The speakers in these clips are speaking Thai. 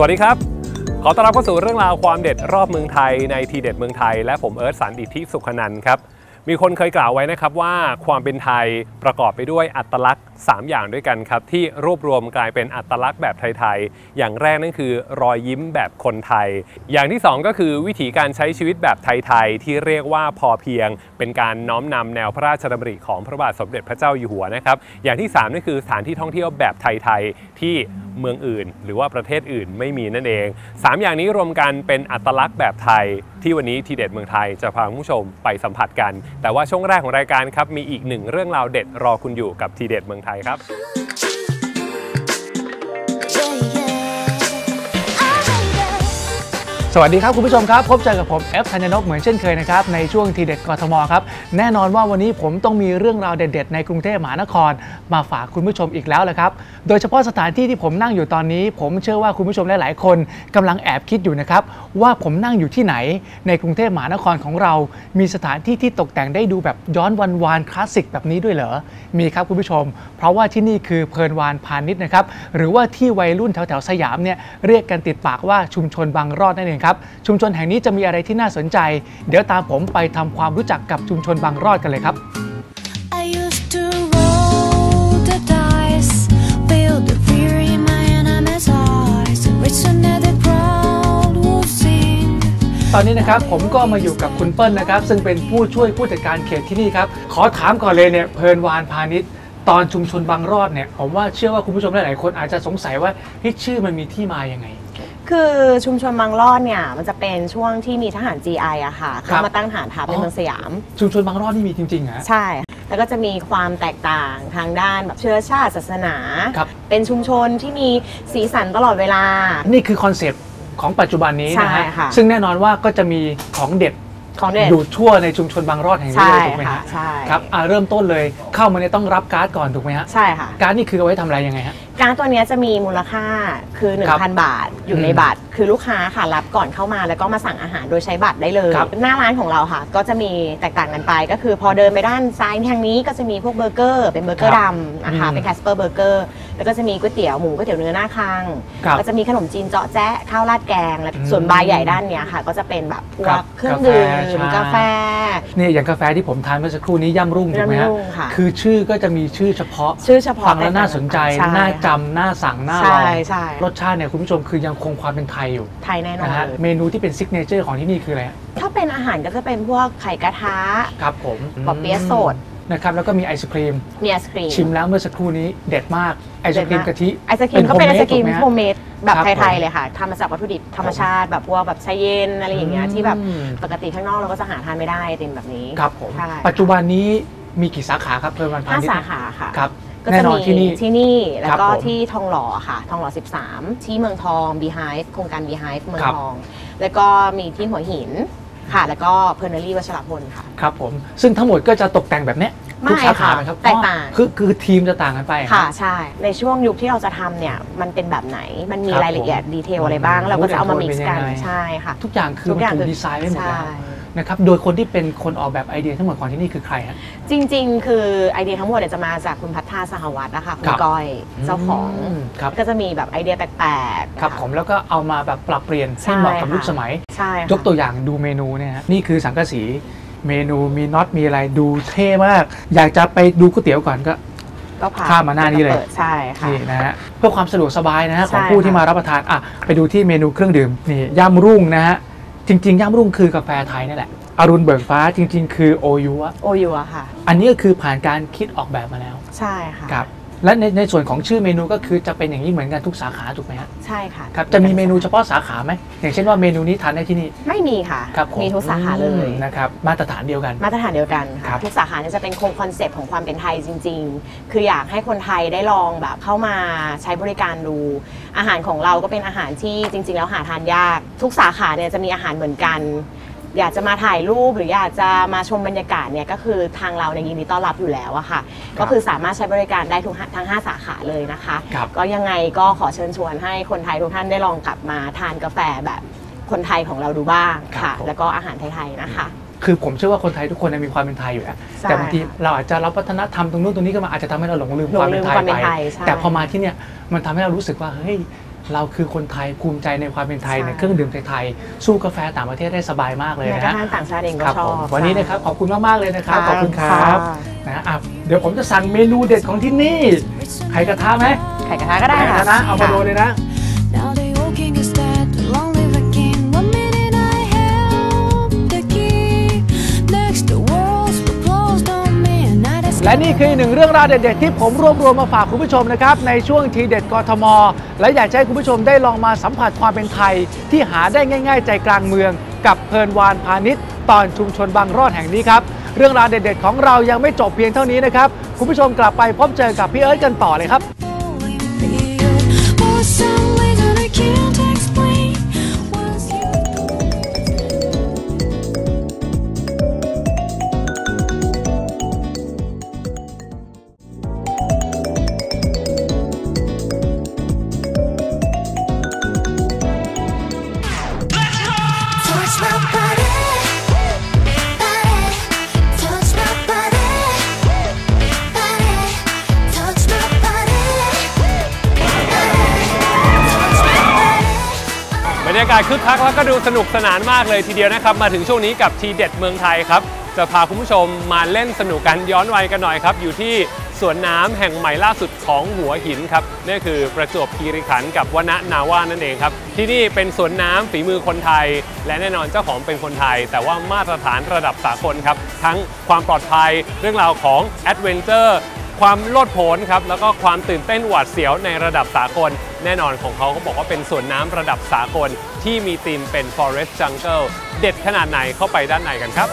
สวัสดีครับ ขอต้อนรับเข้าสู่เรื่องราวความเด็ดรอบเมืองไทยในทีเด็ดเมืองไทย และผมเอิร์ธสันอิทธิสุขนันท์ครับ มีคนเคยกล่าวไว้นะครับว่าความเป็นไทยประกอบไปด้วยอัตลักษณ์ 3 อย่างด้วยกันครับ ที่รวบรวมกลายเป็นอัตลักษณ์แบบไทยๆ อย่างแรกนั่นคือรอยยิ้มแบบคนไทย อย่างที่ 2 ก็คือวิถีการใช้ชีวิตแบบไทยๆ ที่เรียกว่าพอเพียง เป็นการน้อมนำแนวพระราชดำริของพระบาทสมเด็จพระเจ้าอยู่หัวนะครับ อย่างที่ 3นั่นคือสถานที่ท่องเที่ยวแบบไทยๆ ที่เมืองอื่น หรือว่าประเทศอื่นไม่มีนั่นเอง 3 อย่างนี้รวมกันเป็นอัตลักษณ์แบบไทย ที่วันนี้ทีเด็ดเมืองไทยจะพาผู้ชมไปสัมผัสกัน แต่ว่าช่วงแรกของรายการครับมีอีกหนึ่งเรื่องราวเด็ดรอคุณอยู่กับทีเด็ดเมืองไทยครับ วัสดีครับคุณผู้ชมครับ พบเจอกับผมเอฟธัญนกเหมือนเช่นเคยนะครับในช่วงทีเด็ดกทมครับแน่นอนว่าวันนี้ผมต้องมีเรื่องราวเด็ด ๆ ในกรุงเทพมหานคร มาฝากคุณผู้ชมอีกแล้วแหละครับ โดยเฉพาะสถานที่ที่ผมนั่งอยู่ตอนนี้ ผมเชื่อว่าคุณผู้ชมหลายๆ คนกำลังแอบคิดอยู่นะครับว่าผมนั่งอยู่ที่ไหน ในกรุงเทพมหานครของเรา มีสถานที่ที่ตกแต่งได้ดูแบบย้อนวันวานคลาสสิกแบบนี้ด้วยเหรอมีครับคุณผู้ชม เพราะว่าที่นี่คือเพลินวานพาณิชย์นะครับหรือว่าที่วัยรุ่นแถวๆสยามเนี่ยเรียกกันติดปากว่าชุมชนบางรอดนั่นเองครับชุมชนแห่งนี้จะมีอะไรที่น่าสนใจ เดี๋ยวตามผมไปทำความรู้จักกับชุมชนบางรอดกันเลยครับ I used to roll the dice, build the fear in my enemy's eyes, which another crowd will sing. ตอนนี้นะครับผมก็มาอยู่กับคุณเปิ้ลนะครับ ซึ่งเป็นผู้ช่วยผู้จัดการเขตที่นี่ครับ ขอถามก่อนเลยเนี่ยเพลินวานพาณิชย์ตอนชุมชนบางรอดเนี่ยผมว่าเชื่อว่าคุณผู้ชมหลายๆคนอาจจะสงสัยว่าเฮ้ยชื่อมันมีที่มายังไง คือชุมชนบางรอดเนี่ยมันจะเป็นช่วงที่มีทหาร GI อะค่ะครัเข้าบ มาตั้งฐานทัพในเมืองสยาม ชุมชนบางรอดนี่มีจริงๆเหรอฮะ ใช่ แล้วก็จะมีความแตกต่างทางด้านแบบเชื้อชาติศาสนา ครับ เป็นชุมชนที่มีสีสันตลอดเวลา นี่คือคอนเซปต์ของปัจจุบันนี้นะฮะใช่ค่ะ ซึ่งแน่นอนว่าก็จะมีของเด็ดของเด็ดอยู่ทั่วในชุมชนบางรอดแห่งนี้ใช่เลยถูกไหมค่ะ ฮะใช่ครับอ่าเริ่มต้นเลยเข้ามาเนี่ยต้องรับการ์ดก่อนถูกไหมฮะใช่ค่ะ การ์ดนี่คือเอาไว้ทำอะไรยังไงฮะ การดตัวเนี้ยจะมีมูลค่าคือ ครับ1,000 บาทอยู่ในอืมบัตร คือลูกค้าค่ะรับก่อนเข้ามาแล้วก็มาสั่งอาหารโดยใช้บัตรได้เลย ครับ หน้าร้านของเราค่ะ ก็จะมีแตกต่างกันไป ก็คือพอเดินไปด้านซ้ายทางนี้ก็จะมีพวกเบอร์เกอร์เป็นเบอร์เกอร์ครับดำนะคะอืมเป็นแคสเปอร์เบอร์เกอร์แล้วก็จะมีก๋วยเตี๋ยวหมูก๋วยเตี๋ยวเนื้อหน้าคัง ครับ ก็จะมีขนมจีนเจาะแจ๊ะข้าวราดแกงและอืมส่วนบาร์ใหญ่ด้านเนี้ยค่ะ ก็จะเป็นแบบพวครักบเครื่องดื่กาแฟมใช่กาแฟนี่อย่างกาแฟที่ผมทานเมื่อสักครู่นี้ย่ำรุ่งถูกไหมฮะย่ำรุ่งค่ะ คือชื่อก็จะมีชื่อเฉพาะ ชื่อเฉพาะฟังแล้วน่าสนใจช่น่าจำน่าสั่งน่าลใช่องใช่ รสชาติเนี่ยคุณผู้ชมคือยังคงความเป็นไทยอยู่ไทยแน่นอนนะฮะเลยเมนูที่เป็นซิกเนเจอร์ของที่นี่คืออะไรฮะถ้าเป็นอาหารก็จะเป็นพวกไข่กระทะครับผมปอเปี๊ยะสดนะครับแล้วก็มีไอศครีม มีไอศครีม ชิมแล้วเมื่อสักครู่นี้เด็ดมากไอศครีมกะทิ ไอศครีมก็เป็นไอศกรีมถูไหฮะโฮมเมดแบบครับไทยผมๆเลยค่ะทำมาจากวัตถุดิบธรรมชาติ แบบพวกแบบชาเย็นอะไรอย่างเงี้ยที่แบบอืมปกติข้างนอกเราก็จะหาทานไม่ได้ไอติมแบบนี้ครับผมใช่ปัจจุบันนี้มีกี่สาขาครับเพลินวันพาห้าณิชย์สาขาค่ะครับ ก็แน่จะนอนมีที่นี่ที่นี่ แล้วก็ครับผมที่ทองหล่อค่ะ ทองหล่อ 13 ที่เมืองทอง Beehive โครงการ Beehive เมืองครับทอง แล้วก็มีที่หัวหินค่ะ แล้วก็เพอร์เนอรี่วัชรพลค่ะ ครับผม ซึ่งทั้งหมดก็จะตกแต่งแบบเนี้ยทุกไม่สาขาค่ะไหมครับแตกต่างอ๋อคือคือทีมจะต่างกันไปค่ะใช่ ในช่วงยุคที่เราจะทำเนี่ยมันเป็นแบบไหนมันมีครับรายละเอียดผมดีเทลอะไรบ้าง เราก็จะเอามามูมิดกแอนซ์โทนกันเป็นยังไงใช่ค่ะ ทุกอย่างคือทุกอย่างมันถูคืกอดีไซน์ไว้หมดแล้วใช่ นะครับโดยคนที่เป็นคนออกแบบไอเดียทั้งหมดของที่นี่คือใครฮะ จริง ๆ คือไอเดียทั้งหมดเนี่ยจะมาจากคุณพัฒนาสหวัตนะคะคุคณรับก้อยเจ้าของมครับ ก็จะมีแบบไอเดียแปลกๆครับผมแล้วก็เอามาแบบปรับเปลี่ยนให้เหมาะกับใช่ค่ะ ยุคสมัย ใช่ค่ะยกตัวอย่างดูเมนูเนี่ยฮะนี่คือสังกะสีเมนูมีน็อตมีอะไรดูเท่มาก อยากจะไปดูก๋วยเตี๋ยวก่อนก็ ก็พาข้ามมาหน้านี้เลยปิดใช่ค่ะ นี่นะฮะเพื่อความสะดวกสบายนะฮะของใช่ผู้ที่ค่ะ มารับประทานอะไปดูที่เมนูเครื่องดื่มนี่ย่ำรุ่งนะฮะ จริง ๆ ย่ามรุ่งคือกาแฟไทยนี่แหละอรุณเบิกฟ้าจริง ๆ คือโอยุอะโอยูอะค่ะ อันนี้ก็คือผ่านการคิดออกแบบมาแล้ว ใช่ค่ะ ครับ และในในส่วนของชื่อเมนูก็คือจะเป็นอย่างนี้เหมือนกันทุกสาขาถูกไหมฮะใช่ค่ะครับจะมีเมนูเฉพาะสาขาไหมอย่างเช่นว่าเมนูนี้ทานได้ที่นี่ไม่มีค่ะครับผมีทุกสาขาเลยอืมนะครับมาตรฐานเดียวกัน มาตรฐานเดียวกันครัค่ะบทุกสาขาเนี่ยจะเป็นคงคอนเซปต์ของความเป็นไทยจริง ๆ คืออยากให้คนไทยได้ลองแบบเข้ามาใช้บริการดู อาหารของเราก็เป็นอาหารที่จริง ๆ แล้วหาทานยาก ทุกสาขาเนี่ยจะมีอาหารเหมือนกัน อยากจะมาถ่ายรูปหรืออยากจะมาชมบรรยากาศเนี่ยก็คือทางเราในยยินดีต้อนรับอยู่แล้วอะค่ะ ก็คือสามารถใช้บริการได้ทุกห้าทั้ง 5 สาขาเลยนะคะ ครับ ก็ยังไงก็ขอเชิญชวนให้คนไทยทุกท่านได้ลองกลับมาทานกาแฟแบบคนไทยของเราดูบ้างครัค่ะบผม แล้วก็อาหารไทยๆนะคะ คือผมเชื่อว่าคนไทยทุกคนเนี่ยมีความเป็นไทยอยู่แล้วใช่แต่บางทีเราอาจจะรับวัฒนธรรมตรงนู้นตรงนี้ก็มาอาจจะทำให้เราหลงลืมหลความงลืเป็นมไทยความเป็นไปไทยใช่ แต่พอมาที่เนี่ยมันทำให้เรารู้สึกว่าเฮ้ย เราคือคนไทยภูมิใจในความเป็นไทยใช่ ในเครื่องดื่มไทยๆสู้กาแฟต่างประเทศได้สบายมากเลยแม้นะกระฮะทั่งต่างชาติเองก็ครับชอผมบวันนี้นะครับขอบคุณมากๆเลยนะครับค่ะขอบคุณครัค่ะบนะอะเดี๋ยวผมจะสั่งเมนูเด็ดของที่นี่ไข่กระทะไหมไข่กระทะก็ได้ไข่กค่ะระทะเอามาโรยเลยนะ และนี่คือหนึ่งเรื่องราวเด็ดๆที่ผมรวบรวมมาฝากคุณผู้ชมนะครับในช่วงทีเด็ดกทม และอยากให้คุณผู้ชมได้ลองมาสัมผัสความเป็นไทย ที่หาได้ง่าย ๆ ใจกลางเมือง กับเพลินวานพาณิชย์ตอนชุมชนบางรอดแห่งนี้ครับเรื่องราวเด็ดๆของเรายังไม่จบเพียงเท่านี้นะครับคุณผู้ชมกลับไปพบเจอกับพี่เอิร์ธกันต่อเลยครับาศคึกคักแล้วก็ดูสนุกสนานมากเลยทีเดียวนะครับ มาถึงช่วงนี้กับทีเด็ดเมืองไทยครับ จะพาคุณผู้ชมมาเล่นสนุกกันย้อนวัยกันหน่อยครับ อยู่ที่สวนน้ำแห่งใหม่ล่าสุดของหัวหินครับนี่คือประจวบคีรีขันธ์กับวนนาว่านั่นเองครับ ที่นี่เป็นสวนน้ำฝีมือคนไทย และแน่นอนเจ้าของเป็นคนไทย แต่ว่ามาตรฐานระดับสากลครับ ทั้งความปลอดภัยเรื่องราวของแอดเวนเจอร์ ความโลดโผนครับแล้วก็ความตื่นเต้นหวาดเสียวในระดับสากล แน่นอนของเขาเขาบอกว่าเป็นสวนน้ำระดับสากล ที่มีธีมเป็น forest jungle เด็ดขนาดไหนเข้าไปด้านในกันครับ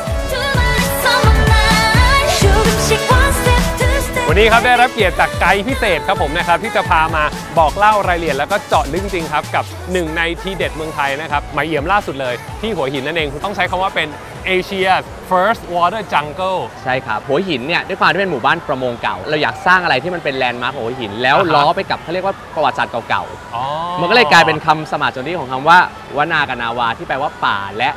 วันนี้ครับได้รับเกียรติจากไกด์พิเศษครับผมนะครับที่จะพามาบอกเล่ารายละเอียดแล้วก็เจาะลึกจริงครับกับหนึ่งในทีเด็ดเมืองไทยนะครับหมายเอี่ยมล่าสุดเลย ที่หัวหินนั่นเองคุณต้องใช้คำว่าเป็น Asia First Water Jungle ใช่ครับหัวหินเนี่ยด้วยความที่เป็นหมู่บ้านประมงเก่า เราอยากสร้างอะไรที่มันเป็นแลนด์มาร์คของหัวหิน แล้วอ่าฮะ ล้อไปกับเขาเรียกว่าประวัติศาสตร์เก่าอ๋อๆมันก็เลยกลายเป็นคำสมาจนที่ของคำว่าวนากับนาวาที่แปลว่าป่าและ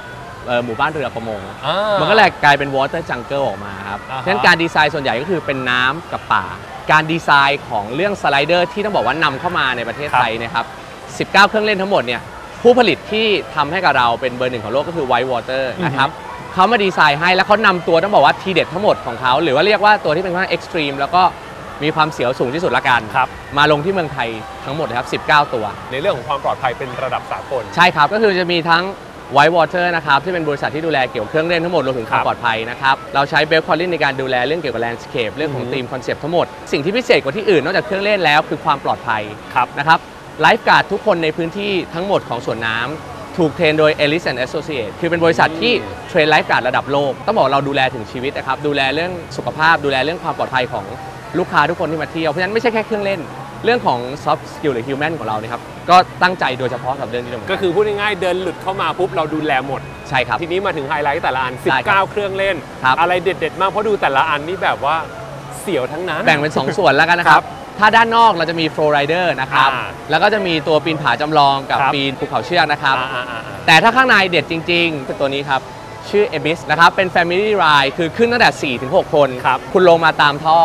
เอ่อหมู่บ้านเรือประมง อ่ามันก็เลยกลายเป็น water jungle ออกมาครับอ่าฮะ ฉะนั้นการดีไซน์ส่วนใหญ่ก็คือเป็นน้ำกับป่า การดีไซน์ของเรื่องสไลเดอร์ที่ต้องบอกว่านำเข้ามาในประเทศไทยนะครับ 19 เครื่องเล่นทั้งหมดเนี่ยผู้ผลิตที่ทำให้กับเราเป็นเบอร์หนึ่งของโลกก็คือ White Water นะครับเขามาดีไซน์ให้แล้วเขานำตัวต้องบอกว่าทีเด็ดทั้งหมดของเขาหรือว่าเรียกว่าตัวที่เป็นค่อนข้างเอ็กซ์ตรีมแล้วก็มีความเสียวสูงที่สุดละกันครับ มาลงที่เมืองไทยทั้งหมดนะครับ19 ตัว ในเรื่องของความปลอดภัยเป็นระดับสากล ใช่ครับ ก็คือจะมีทั้ง White Water นะครับที่เป็นบริษัทที่ดูแลเกี่ยวกับเครื่องเล่นทั้งหมดรวมถึงความปลอดภัยนะครับเราใช้เบลคอลลินในการดูแลเรื่องเกี่ยวกับแลนด์สเคปเรื่องของธีมคอนเซปต์ทั้งหมด สิ่งที่พิเศษกว่าที่อื่นนอกจากเครื่องเล่นแล้วคือความปลอดภัยครับนะครับไลฟ์การ์ดทุกคนในพื้นที่ทั้งหมดของสวนน้ำถูกเทรนโดย Ellis and Associate คือเป็นบริษัทที่เทรนไลฟ์การ์ดระดับโลก ต้องบอกเราดูแลถึงชีวิตนะครับ ดูแลเรื่องสุขภาพ ดูแลเรื่องความปลอดภัยของลูกค้าทุกคนที่มาเที่ยว เพราะฉะนั้นไม่ใช่แค่เครื่องเล่น เรื่องของ soft skill หรือ human ของเราเนี่ยครับก็ตั้งใจโดยเฉพาะสำหรับเรื่องนี้เลยก็คือพูดง่ายๆเดินหลุดเข้ามาปุ๊บเราดูแลหมด ใช่ครับ ทีนี้มาถึงไฮไลท์แต่ละอันได้ครับ19 เครื่องเล่นครับอะไรเด็ดๆ มากเพราะดูแต่ละอันนี่แบบว่าเสียวทั้งนั้น แบ่งเป็น 2 ส่วนแล้วกันนะคครัรับบถ้าด้านนอกเราจะมี flow rider นะครับอ่าแล้วก็จะมีตัวปีนผาจำลองกับครับปีนภูเขาเชือกนะครับอ่าๆๆแต่ถ้าข้างในเด็ดจริงๆเป็นตัวนี้ครับชื่อ e b i s นะครับเป็น Family Ride คือขึ้นตั้งแต่4ถึง6คนครับคุณลงมาตามท่อ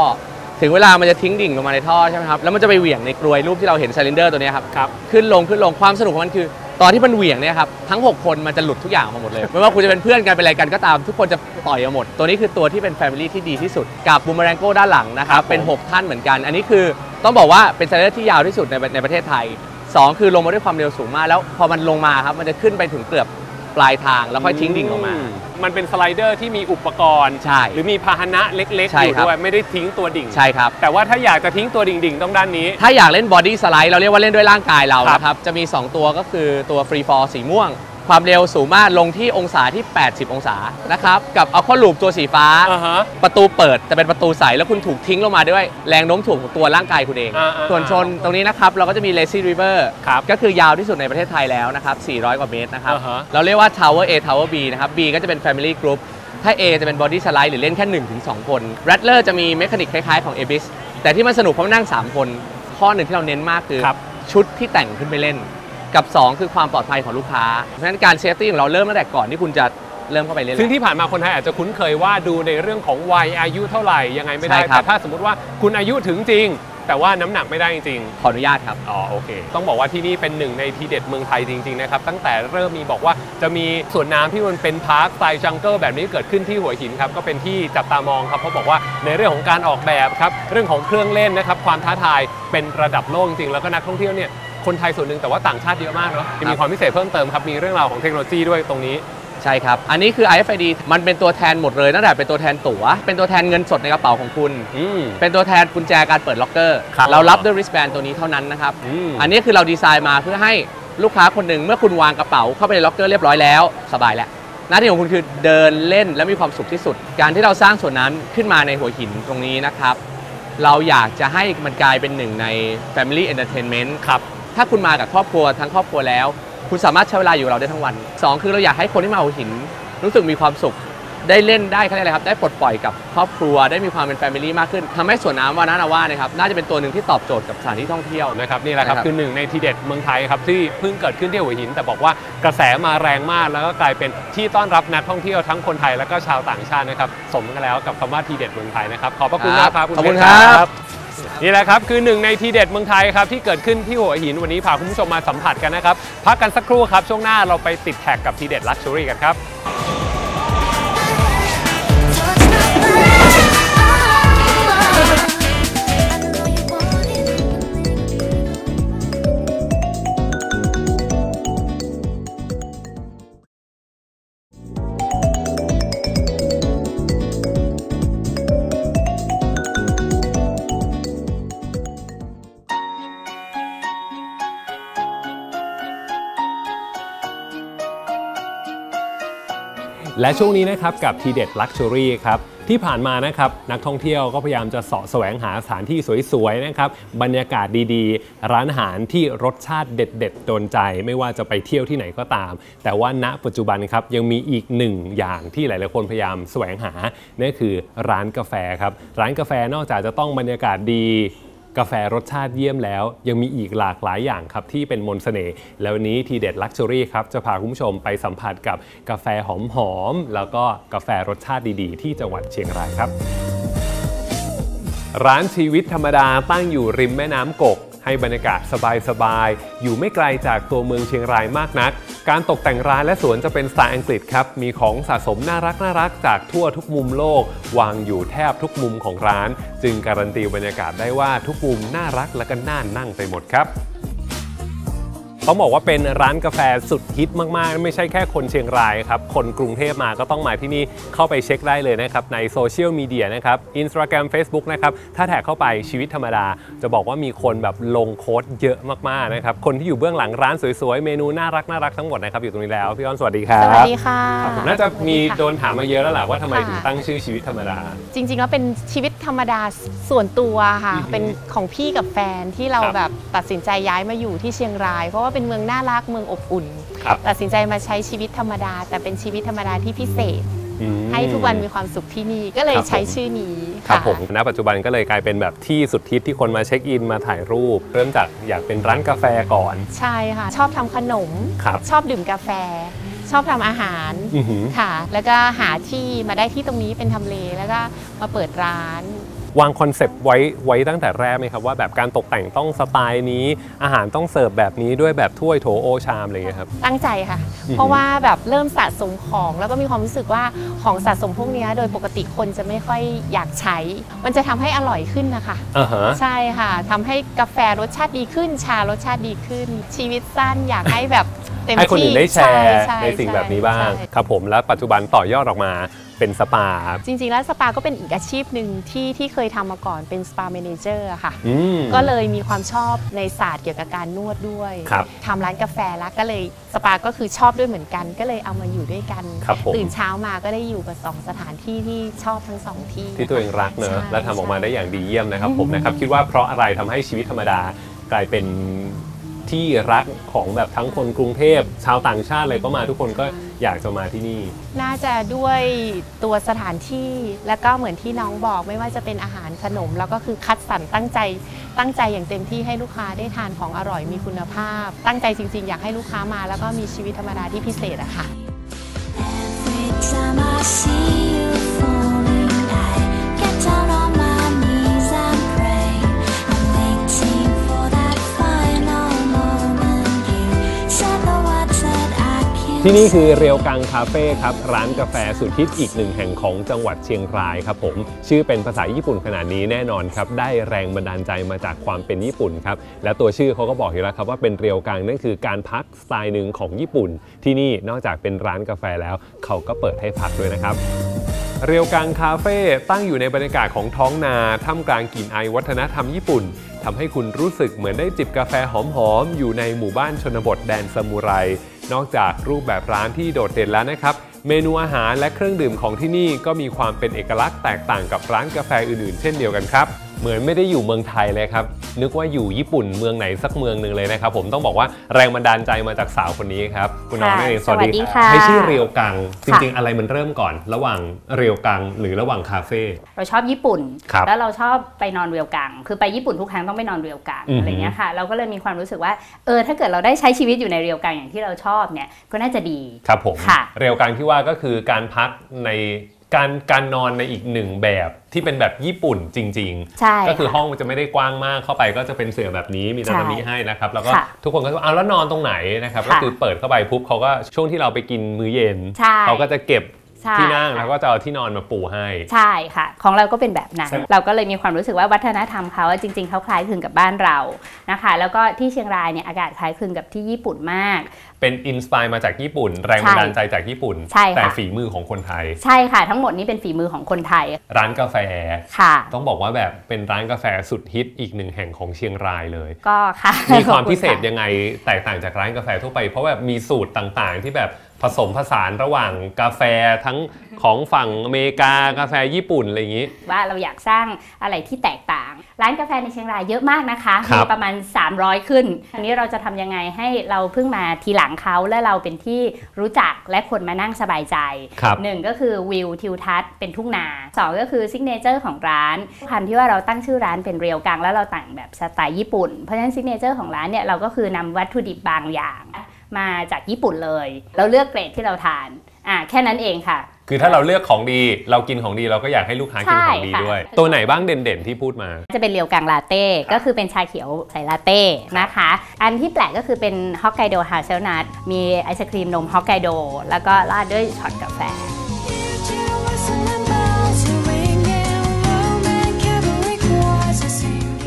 ถึงเวลามันจะทิ้งดิ่งลงมาในท่อใช่ไหมครับแล้วมันจะไปเหวี่ยงในกลวยรูปที่เราเห็นไซลินเดอร์ตัวเนี้ยครับครับขึ้นลงขึ้นลงความสนุกของมันคือ ตอนที่มันเหวี่ยงเนี่ยครับทั้ง 6 คนมันจะหลุดทุกอย่างออกมาหมดเลย ไม่ว่าคุณจะเป็นเพื่อนกันเป็นอะไรกันก็ตามทุกคนจะปล่อยออกมาหมด ตัวนี้คือตัวที่เป็น Family ที่ดีที่สุดกับบูม e ร a งโก้ด้านหลังนะครัครับบผมเป็น 6 ท่านเหมือนกัน อันนี้คือต้องบอกว่าเป็นไซลินเดอร์ที่ยาวที่สุดในในประเทศไทยสองคือลงมาด้วยความเร็วสูงมากแล้วพอมันลงมาครับมันจะขึ้นไปถึงเกือบ ปลายทางแล้วค่อยทิ้งดิ่งลงมาอืมันเป็นสไลเดอร์ที่มีอุปกรณ์ ใช่ หรือมีพาหนะเล็กๆ ใช่อยู่ครับ ด้วยไม่ได้ทิ้งตัวดิ่ง ใช่ครับ แต่ว่าถ้าอยากจะทิ้งตัวดิ่งๆ ต้องด้านนี้ ถ้าอยากเล่นบอดี้สไลด์เราเรียกว่าเล่นด้วยร่างกายเราครับนะครับ จะมี 2 ตัวก็คือตัวฟรีฟอร์สีม่วง ความเร็วสูงมากลงที่องศาที่ 80 องศานะครับ กับเอาข้อลูปตัวสีฟ้า อ่าฮะ ประตูเปิดแต่เป็นประตูใส แล้วคุณถูกทิ้งลงมาด้วยแรงโน้มถ่วงของตัวร่างกายคุณเอง อ่าๆๆส่วนชนตรงนี้นะครับ เราก็จะมี Lazy River ครับก็คือยาวที่สุดในประเทศไทยแล้วนะครับ 400 กว่าเมตรนะครับ อ่าฮะ เราเรียกว่า Tower A Tower B นะครับ B ก็จะเป็น Family Group ถ้า A จะเป็น Body Slide หรือเล่นแค่ 1-2 คน Rattler จะมีเมคานิกคล้ายๆของ Abyss แต่ที่มันสนุกเพราะมันนั่ง3คน ข้อหนึ่งที่เราเน้นมากคือ ครับ ชุดที่แต่งขึ้นไปเล่น กับ 2 คือความปลอดภัยของลูกค้า เพราะฉะนั้นการเซฟตี้ของเราเริ่มตั้งแต่ก่อนที่คุณจะเริ่มเข้าไปเล่น ซึ่งแล้วที่ผ่านมาคนไทยอาจจะคุ้นเคยว่าดูในเรื่องของวัยอายุเท่าไหร่ยังไงไม่ได้ ใช่ครับ แต่ถ้าสมมติว่าคุณอายุถึงจริง แต่ว่าน้ำหนักไม่ได้จริง ขออนุญาตครับ อ๋อโอเค ต้องบอกว่าที่นี่เป็นหนึ่งในทีเด็ดเมืองไทยจริงๆนะครับ ตั้งแต่เริ่มมีบอกว่าจะมีสวนน้ำที่มันเป็นพาร์คสไตล์จังเกิลแบบนี้เกิดขึ้นที่หัวหินครับ ก็เป็นที่จับตามองครับ เพราะบอกว่าในเรื่องของการออกแบบครับ เรื่องของเครื่องเล่นนะครับ ความท้าทายเป็นระดับโลกจริงๆแล้วก็นักท่องเที่ยวเนี่ย คนไทยส่วนหนึ่งแต่ว่าต่างชาติเยอะมากเนาะจะมีความพิเศษเพิ่มเติมครับมีเรื่องราวของเทคโนโลยีด้วยตรงนี้ ใช่ครับ อันนี้คือ RFID มันเป็นตัวแทนหมดเลยตั้งแต่เป็นตัวแทนตั๋ว เป็นตัวแทนเงินสดในกระเป๋าของคุณ อืม เป็นตัวแทนกุญแจการเปิดล็อกเกอร์ ครับเรารับด้วย wristband ตัวนี้เท่านั้นนะครับ อืม อันนี้คือเราดีไซน์มาเพื่อให้ลูกค้าคนหนึ่งเมื่อคุณวางกระเป๋าเข้าไปในล็อกเกอร์เรียบร้อยแล้ว สบายแล้ว หน้าที่ของคุณคือเดินเล่นและมีความสุขที่สุด การที่เราสร้างส่วนนั้นขึ้นมาในหัวหินตรงนี้นะครับ เราอยากจะให้มันกลายเป็นหนึ่งใน Family Entertainment ครับ ถ้าคุณมากับครอบครัวทั้งครอบครัวแล้ว คุณสามารถใช้เวลาอยู่กับเราได้ทั้งวันสองคือเราอยากให้คนที่มาหัวหิน รู้สึกมีความสุข ได้เล่นได้เขาเรียกอะไรครับได้ปลดปล่อยกับครอบครัวได้มีความเป็นแฟมิลี่มากขึ้นทำให้สวนน้ำวานานาว่านะครับน่าจะเป็นตัวหนึ่งที่ตอบโจทย์กับสถานที่ท่องเที่ยว นะครับนี่แหละครับนะครับคือหนึ่งในทีเด็ดเมืองไทยครับที่เพิ่งเกิดขึ้นที่หัวหิน แต่บอกว่ากระแสมาแรงมาก แล้วก็กลายเป็นที่ต้อนรับนักท่องเที่ยวทั้งคนไทยแล้วก็ชาวต่างชาตินะครับสมกันแล้วกับคำว่าทีเด็ดเมืองไทยนะครับขอบพระคุณมากครับขอบคุณเพช ครับ นี่แหละครับคือหนึ่งในทีเด็ดเมืองไทยครับที่เกิดขึ้นที่หัวหินวันนี้พาคุณผู้ชมมาสัมผัสกันนะครับ พักกันสักครู่ครับช่วงหน้าเราไปติดแท็กกับทีเด็ดลักชัวรี่กันครับ และช่วงนี้นะครับกับทีเด็ดลักชัวรี่ครับที่ผ่านมานะครับนักท่องเที่ยวก็พยายามจะเสาะแสวงหาสถานที่สวยๆนะครับบรรยากาศดีๆ ร้านอาหารที่รสชาติเด็ดๆโดนใจ ไม่ว่าจะไปเที่ยวที่ไหนก็ตาม แต่ว่าณปัจจุบันครับยังมีอีกหนึ่งอย่างที่หลายๆคนพยายามแสวงหานั่นคือร้านกาแฟครับร้านกาแฟนอกจากจะต้องบรรยากาศดี กาแฟรสชาติเยี่ยมแล้ว ยังมีอีกหลากหลายอย่างครับที่เป็นมนต์เสน่ห์แล้ววันนี้ทีเด็ดลักชัวรี่ครับจะพาคุณผู้ชมไปสัมผัสกับกาแฟหอมๆแล้วก็กาแฟรสชาติดีๆ ที่จังหวัดเชียงรายครับ ร้านชีวิตธรรมดาตั้งอยู่ริมแม่น้ำกก ให้บรรยากาศสบายๆ อยู่ไม่ไกลจากตัวเมืองเชียงรายมากนัก การตกแต่งร้านและสวนจะเป็นสไตล์อังกฤษครับ มีของสะสมน่ารักน่ารักจากทั่วทุกมุมโลก วางอยู่แทบทุกมุมของร้าน จึงการันตีบรรยากาศได้ว่าทุกมุมน่ารักและก็น่านั่งไปหมดครับ ต้องบอกว่าเป็นร้านกาแฟสุดฮิตมากๆ ไม่ใช่แค่คนเชียงรายครับ คนกรุงเทพมาก็ต้องมาที่นี่เข้าไปเช็คได้เลยนะครับในโซเชียลมีเดียนะครับ Instagram Facebook นะครับ ถ้าแท็กเข้าไปชีวิตธรรมดา จะบอกว่ามีคนแบบลงโค้ดเยอะมากๆนะครับ คนที่อยู่เบื้องหลังร้านสวยๆ เมนูน่ารักน่ารักทั้งหมดนะครับ อยู่ตรงนี้แล้ว พี่อ้อนสวัสดีครับ สวัสดีค่ะครับผมน่าจะมีโดนถามมาเยอะแล้วแหละว่าทำไมค่ะถึงตั้งชื่อชีวิตธรรมดา จริงๆแล้วเป็นชีวิตธรรมดาส่วนตัวค่ะอือฮึเป็นของพี่กับแฟนที่เราครับแบบตัดสินใจย้ายมาอยู่ที่เชียงรายเพราะว่าเป็นเมืองน่ารักเมืองอบอุ่น ครับตัดสินใจมาใช้ชีวิตธรรมดา แต่เป็นชีวิตธรรมดาที่พิเศษ อืม ให้ทุกวันมีความสุขที่นี่ก็เลยครับผม ใช้ชื่อนี้ครับะผมณปัจจุบันก็เลยกลายเป็นแบบที่สุดฮิตที่คนมาเช็คอินมาถ่ายรูป เริ่มจากอยากเป็นร้านกาแฟก่อนใช่ค่ะ ชอบทำขนม ครับ ชอบดื่มกาแฟ ชอบทำอาหารอือหือ ค่ะ แล้วก็หาที่มาได้ที่ตรงนี้เป็นทำเลแล้วก็มาเปิดร้าน วางคอนเซปต์ไว้ไว้ตั้งแต่แรกไหมครับว่าแบบการตกแต่งต้องสไตล์นี้ อาหารต้องเสิร์ฟแบบนี้ด้วยแบบถ้วยโถโอชามอะไรอย่างเงี้ยครับ ตั้งใจค่ะอือฮึเพราะว่าแบบเริ่มสะสมของแล้วก็มีความรู้สึกว่าของสะสมพวกเนี้ยโดยปกติคนจะไม่ค่อยอยากใช้ มันจะทำให้อร่อยขึ้นนะคะอ่าฮะใช่ค่ะทำให้กาแฟรสชาติดีขึ้น ชารสชาติดีขึ้น ชีวิตสั้นอยากให้แบบเต็มที่ให้คนอื่นได้แชร์ช่ในสิ่งแบบนี้บ้างใช่ครับผมแล้วปัจจุบันต่อยอดออกมา เป็นสปา จริง ๆ แล้วสปาก็เป็นอีกอาชีพหนึ่งที่ที่เคยทำมาก่อนเป็นสปาเมนเจอร์ค่ะ อืม ก็เลยมีความชอบในศาสตร์เกี่ยวกับการนวดด้วยครับทำร้านกาแฟแล้วก็เลยสปาก็คือชอบด้วยเหมือนกัน ก็เลยเอามาอยู่ด้วยกันครับผม ตื่นเช้ามาก็ได้อยู่กับสองสถานที่ที่ชอบทั้งสองที่ ที่ตัวเองรักเนอะใช่และทำออกมาได้อย่างดีเยี่ยมนะครับใช่ผมนะครับ คิดว่าเพราะอะไรทำให้ชีวิตธรรมดา กลายเป็น ที่รักของแบบทั้งคนกรุงเทพชาวต่างชาติเลยก็มาทุกคนก็อยากจะมาที่นี่ น่าจะด้วยตัวสถานที่แล้วก็เหมือนที่น้องบอกไม่ว่าจะเป็นอาหารขนม แล้วก็คือคัดสรรตั้งใจ ตั้งใจอย่างเต็มที่ให้ลูกค้าได้ทานของอร่อยมีคุณภาพ ตั้งใจจริง ๆ อยากให้ลูกค้ามา แล้วก็มีชีวิตธรรมดาที่พิเศษอะค่ะ Every time I see ที่นี่คือเรียวกังคาเฟ่ครับ ร้านกาแฟสุดฮิตอีกหนึ่งแห่งของจังหวัดเชียงรายครับผม ชื่อเป็นภาษาญี่ปุ่นขนาดนี้แน่นอนครับ ได้แรงบันดาลใจมาจากความเป็นญี่ปุ่นครับ และตัวชื่อเขาก็บอกอยู่แล้วครับว่าเป็นเรียวกังนั่นคือการพักสไตล์หนึ่งของญี่ปุ่น ที่นี่นอกจากเป็นร้านกาแฟแล้ว เขาก็เปิดให้พักด้วยนะครับเรียวกังคาเฟ่ตั้งอยู่ในบรรยากาศของท้องนาท่ามกลางกลิ่นไอวัฒนธรรมญี่ปุ่นทำให้คุณรู้สึกเหมือนได้จิบกาแฟหอมๆอยู่ในหมู่บ้านชนบทแดนซามูไร นอกจากรูปแบบร้านที่โดดเด่นแล้วนะครับ เมนูอาหารและเครื่องดื่มของที่นี่ก็มีความเป็นเอกลักษณ์แตกต่างกับร้านกาแฟอื่นๆ เช่นเดียวกันครับ เหมือนไม่ได้อยู่เมืองไทยเลยครับ นึกว่าอยู่ญี่ปุ่นเมืองไหนสักเมืองหนึ่งเลยนะครับ ผมต้องบอกว่าแรงบันดาลใจมาจากสาวคนนี้ครับ คุณน้องค่ะนั่นเองสวัสดีค่ะให้ชื่อเรียวกังจค่ะริงๆ อะไรมันเริ่มก่อน ระหว่างเรียวกังหรือระหว่างคาเฟ่เราชอบญี่ปุ่นครับแล้วเราชอบไปนอนเรียวกัง คือไปญี่ปุ่นทุกครั้งต้องไปนอนเรียวกังอือหือออะไรเงี้ยค่ะ เราก็เลยมีความรู้สึกว่าเออถ้าเกิดเราได้ใช้ชีวิตอยู่ในเรียวกังอย่างที่เราชอบเนี่ยก็น่าจะดีครับผมค่ะเรียวกังที่ว่าก็คือการพักใน การการนอนในอีกหนึ่งแบบที่เป็นแบบญี่ปุ่นจริง ใช่ ๆ ก็คือค่ะห้องมันจะไม่ได้กว้างมากเข้าไปก็จะเป็นเสื่อแบบนี้มีนาตามิใช่ให้นะครับ แล้วก็ค่ะทุกคนก็จะเอาแล้วนอนตรงไหนนะครับค่ะก็คือเปิดเข้าไปปุ๊บเขาก็ช่วงที่เราไปกินมื้อเย็นใช่ เขาก็จะเก็บใช่ที่นั่งค่ะแล้วก็จะเอาที่นอนมาปูให้ ใช่ค่ะ ของเราก็เป็นแบบนั้น ใช่ เราก็เลยมีความรู้สึกว่าวัฒนธรรมเขาอะจริงๆเขาคล้ายคลึงกับบ้านเรานะคะ แล้วก็ที่เชียงรายเนี่ยอากาศคล้ายคลึงกับที่ญี่ปุ่นมาก เป็นอินสปายมาจากญี่ปุ่น แรงบันดาลใจจากญี่ปุ่นใช่ค่ะแต่ฝีมือของคนไทย ใช่ค่ะ ทั้งหมดนี้เป็นฝีมือของคนไทย ร้านกาแฟค่ะ ต้องบอกว่าแบบเป็นร้านกาแฟสุดฮิตอีกหนึ่งแห่งของเชียงรายเลย ก็ค่ะมีความขอบณพิเศษค่ะยังไงแตกต่างจากร้านกาแฟทั่วไป เพราะแบบมีสูตรต่างๆ ที่แบบ ผสมผสานระหว่างกาแฟทั้งของฝั่งอเมริกากาแฟญี่ปุ่นอะไรอย่างนี้ ว่าเราอยากสร้างอะไรที่แตกต่าง ร้านกาแฟในเชียงรายเยอะมากนะคะครับมีประมาณ 300 ขึ้น อันนี้เราจะทำยังไงให้เราเพิ่งมาทีหลังเขาและเราเป็นที่รู้จักและคนมานั่งสบายใจครับหนึ่งก็คือวิวทิวทัศน์เป็นทุ่งนาสองก็คือซิกเนเจอร์ของร้านพันที่ว่าเราตั้งชื่อร้านเป็นเรียวกังแล้วเราแต่งแบบสไตล์ญี่ปุ่นเพราะฉะนั้นซิกเนเจอร์ของร้านเนี่ยเราก็คือนำวัตถุดิบบางอย่าง มาจากญี่ปุ่นเลย เราเลือกเกรดที่เราทานอ่าแค่นั้นเองค่ะ คือถ้าเราเลือกของดีเรากินของดีเราก็อยากให้ลูกค้ากินของดีใช่ค่ะด้วย ตัวไหนบ้างเด่นๆที่พูดมา จะเป็นเรียวกังลาเต้ก็คือเป็นชาเขียวใส่ลาเต้นะคะ อันที่แปลกก็คือเป็นฮอกไกโดฮาเซลนัทมีไอศครีมนมฮอกไกโดแล้วก็ราดด้วยช็อตกาแฟ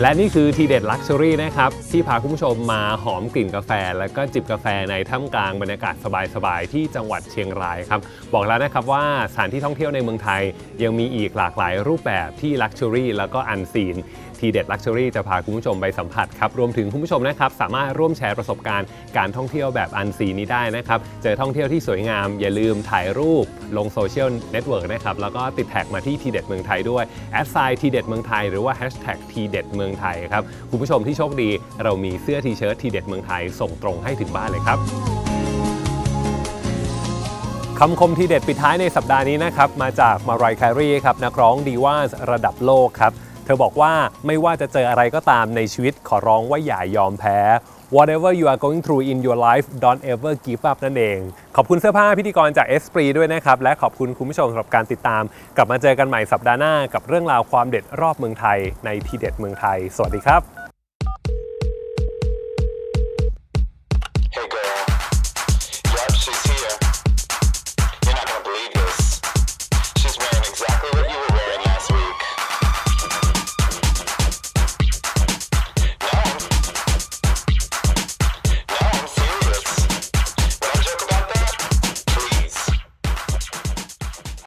และนี่คือทีเด็ดลักชัวรี่นะครับ ที่พาคุณผู้ชมมาหอมกลิ่นกาแฟ แล้วก็จิบกาแฟในท่ามกลางบรรยากาศสบายๆ ที่จังหวัดเชียงรายครับ บอกแล้วนะครับว่าสถานที่ท่องเที่ยวในเมืองไทย ยังมีอีกหลากหลายรูปแบบที่ลักชัวรี่แล้วก็อันซีน ทีเด็ดลักชัวรี่จะพาคุณผู้ชมไปสัมผัสครับ รวมถึงคุณผู้ชมนะครับ สามารถร่วมแชร์ประสบการณ์การท่องเที่ยวแบบอันซีนี้ได้นะครับ เจอท่องเที่ยวที่สวยงาม อย่าลืมถ่ายรูป ลงโซเชียลเน็ตเวิร์กนะครับ แล้วก็ติดแท็กมาที่ทีเด็ดเมืองไทยด้วยแอดไซน์ทีเด็ดเมืองไทยหรือว่าแฮชแท็กทีเด็ดเมืองไทยครับคุณผู้ชมที่โชคดี เรามีเสื้อทีเชิ้ตทีเด็ดเมืองไทยส่งตรงให้ถึงบ้านเลยครับคำคมทีเด็ดปิดท้ายในสัปดาห์นี้นะครับ มาจากมารายแครีครับนักร้องดีว่าระดับโลกครับ เธอบอกว่าไม่ว่าจะเจออะไรก็ตามในชีวิตขอร้องว่าอย่ายอมแพ้ whatever you are going through in your life don't ever give up นั่นเอง ขอบคุณเสื้อผ้าพิธีกรจาก Esprit ด้วยนะครับ และขอบคุณคุณผู้ชมสำหรับการติดตาม กลับมาเจอกันใหม่สัปดาห์หน้ากับเรื่องราวความเด็ดรอบเมืองไทยในทีเด็ดเมืองไทย สวัสดีครับ